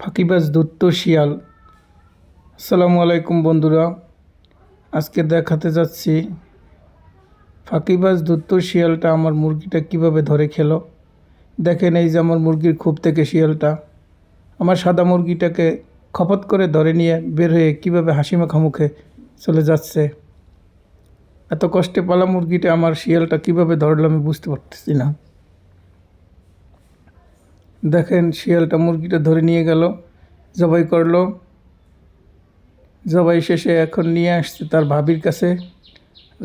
ফাঁকিবাজ দূত শিয়াল। আসসালামু আলাইকুম বন্ধুরা, আজকে দেখাতে যাচ্ছি ফাঁকিবাজ দূত শিয়ালটা আমার মুরগিটা কীভাবে ধরে খেলো। দেখেন এই যে আমার মুরগির খুব থেকে শিয়ালটা। আমার সাদা মুরগিটাকে খপত করে ধরে নিয়ে বের হয়ে কীভাবে হাসি মুখে চলে যাচ্ছে। এত কষ্টে পালা মুরগিটা আমার শিয়ালটা কীভাবে ধরলো আমি বুঝতে পারতেছি না। দেখেন শিয়ালটা মুরগিটা ধরে নিয়ে গেল, জবাই করল। জবাই শেষে এখন নিয়ে আসছে তার ভাবির কাছে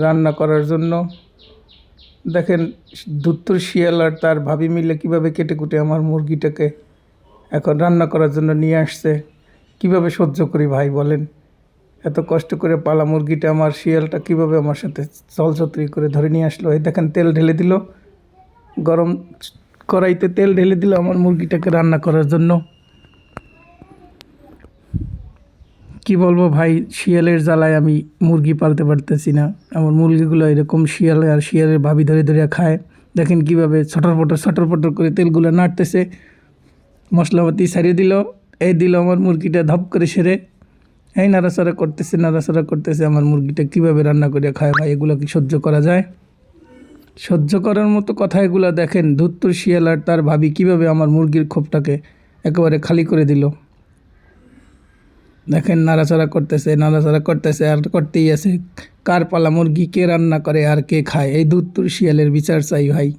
রান্না করার জন্য। দেখেন দুত্তর শিয়াল আর তার ভাবি মিলে কীভাবে কেটে কুটে আমার মুরগিটাকে এখন রান্না করার জন্য নিয়ে আসছে। কীভাবে সহ্য করি ভাই বলেন? এত কষ্ট করে পালা মুরগিটা আমার শিয়ালটা কীভাবে আমার সাথে চলছত্রি করে ধরে নিয়ে আসলো? এই দেখেন তেল ঢেলে দিল, গরম কড়াইতে তেল ঢেলে দিল আমার মুরগিটাকে রান্না করার জন্য। কি বলব ভাই, শিয়ালের জ্বালায় আমি মুরগি পালতে পারতেছি না। আমার মুরগিগুলো এরকম শিয়াল আর শিয়ালের ভাবি ধরে ধরে খায়। দেখেন কীভাবে ছটর পটর ছটর পটর করে তেলগুলো নাড়তেছে। মশলাপাতি সারিয়ে দিল, এই দিল আমার মুরগিটা ধপ করে সেরে। এই নাড়াচাড়া করতেছে নাড়াচাড়া করতেছে, আমার মুরগিটা কীভাবে রান্না করে খায় ভাই, এগুলো কি সহ্য করা যায়? সহ্য করার মতো কথা এগুলা দেখেন ধুত্তুর শিয়াল আর তার ভাবি কীভাবে আমার মুরগির খোপটাকে একেবারে খালি করে দিল। দেখেন নাড়াচাড়া করতেছে নাড়াচাড়া করতেছে, আর করতেই আছে। কার পালা মুরগি, কে রান্না করে আর কে খায়? এই ধুত্তুর শিয়ালের বিচার চাই ভাই।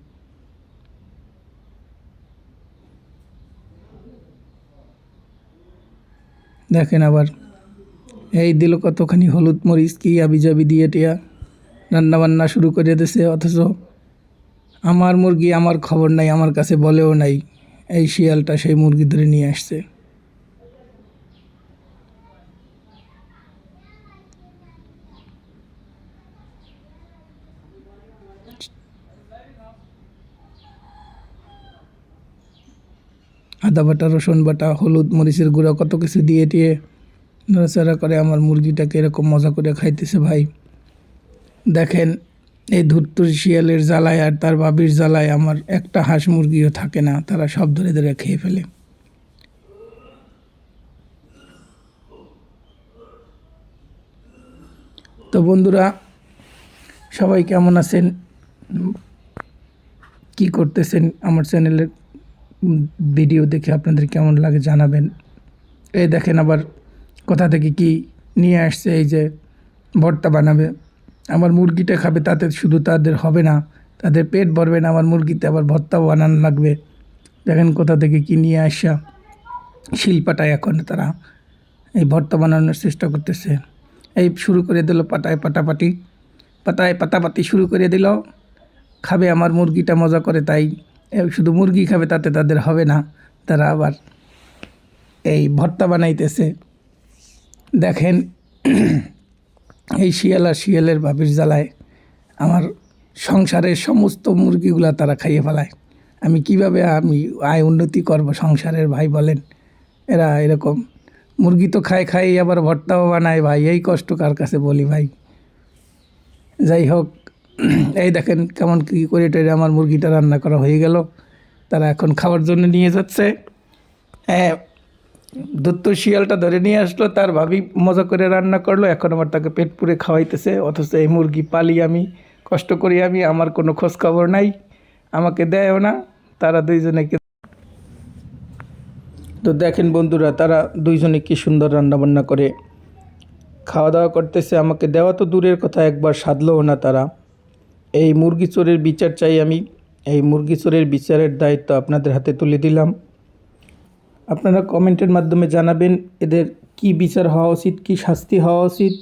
দেখেন আবার, এই দিল কতখানি হলুদ মরিচ, কি আবি জাবি দিয়ে টিয়া। রান্নাবান্না শুরু করে দিয়েছে অথচ আমার মুরগি আমার খবর নাই, আমার কাছে বলেও নাই, এই শিয়ালটা সেই মুরগি ধরে নিয়ে আসছে। আদা বাটা, রসুন বাটা, হলুদ, মরিচের গুঁড়া, কত কিছু দিয়ে টিয়ে নড়াচড়া করে আমার মুরগিটাকে এরকম মজা করে খাইতেছে ভাই। দেখেন এই ধুত্তুর শিয়ালের জ্বালায় আর তার বাবির জ্বালায় আমার একটা হাঁস মুরগিও থাকে না, তারা সব ধরে ধরে খেয়ে ফেলে। তো বন্ধুরা, সবাই কেমন আছেন? কি করতেছেন? আমার চ্যানেলের ভিডিও দেখে আপনাদের কেমন লাগে জানাবেন। এই দেখেন আবার কোথা থেকে কি নিয়ে আসছে, এই যে ভর্তা বানাবে। আমার মুরগিটা খাবে, তাতে শুধু তাদের হবে না, তাদের পেট ভরবে না, আমার মুরগিতে আবার ভর্তাও বানানো লাগবে। দেখেন কোথা থেকে কি নিয়ে আসা শিলপাটায় এখন তারা এই ভর্তা বানানোর চেষ্টা করতেছে। এই শুরু করে দিল পাটায় পাটাপাটি পাতায় পাতাপাতি শুরু করে দিল, খাবে আমার মুরগিটা, মজা করে তাই। শুধু মুরগি খাবে, তাতে তাদের হবে না, তারা আবার এই ভর্তা বানাইতেছে। দেখেন এই শিয়াল আর শিয়ালের বাবির জ্বালায় আমার সংসারের সমস্ত মুরগিগুলা তারা খাইয়ে ফেলায়। আমি কীভাবে আমি আয় উন্নতি করব সংসারের ভাই বলেন? এরা এরকম, মুরগি তো খায় খাই আবার ভর্তাও বানায় ভাই, এই কষ্ট কার কাছে বলি ভাই? যাই হোক, এই দেখেন কেমন কী করে টেরে আমার মুরগিটা রান্না করা হয়ে গেল। তারা এখন খাওয়ার জন্য নিয়ে যাচ্ছে। হ্যাঁ দত্ত শিয়ালটা ধরে নিয়ে আসলো, তার ভাবি মজা করে রান্না করল, এখন আবার তাকে পেট পুরে খাওয়াইতেছে, অথচ এই মুরগি পালি আমি, কষ্ট করি আমি, আমার কোনো খোঁজ খবর নাই, আমাকে দেয়ও না, তারা দুইজনে তো দেখেন বন্ধুরা, তারা দুইজনে কি সুন্দর রান্না বান্না করে খাওয়া দাওয়া করতেছে, আমাকে দেওয়া তো দূরের কথা, একবার সাধলও না তারা। এই মুরগি চোরের বিচার চাই আমি, এই মুরগি চোরের বিচারের দায়িত্ব আপনাদের হাতে তুলে দিলাম। আপনারা কমেন্টের মাধ্যমে জানাবেন এদের কি বিচার হওয়া উচিত, কি শাস্তি হওয়া উচিত।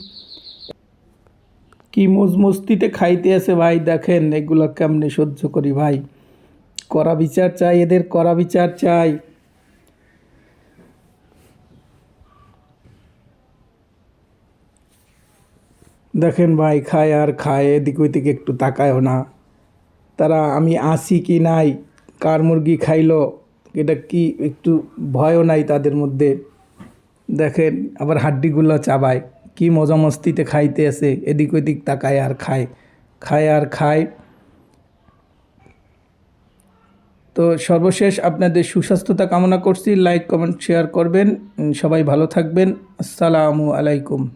কি মজমস্তিতে খাইতে আছে ভাই, দেখেন এগুলো কেমনে সহ্য করি ভাই। করা বিচার চাই, এদের করা বিচার চাই। দেখেন ভাই, খায় আর খায়, এদিক ওইদিক একটু তাকায়ও না। তারা, আমি আসি কি নাই? কার মুরগি খাইলো? এটা কি একটু ভয়ও নাই তাদের মধ্যে? দেখেন, আবার হাড্ডিগুলো চাবায়। কি মজা মস্তিতে খাইতে আছে, এদিক ওদিক তাকায় আর খায়। খায় আর খায়। তো সর্বশেষ আপনাদের সুস্বাস্থ্যতা কামনা করছি। লাইক, কমেন্ট, শেয়ার করবেন। সবাই ভালো থাকবেন। আসসালামু আলাইকুম।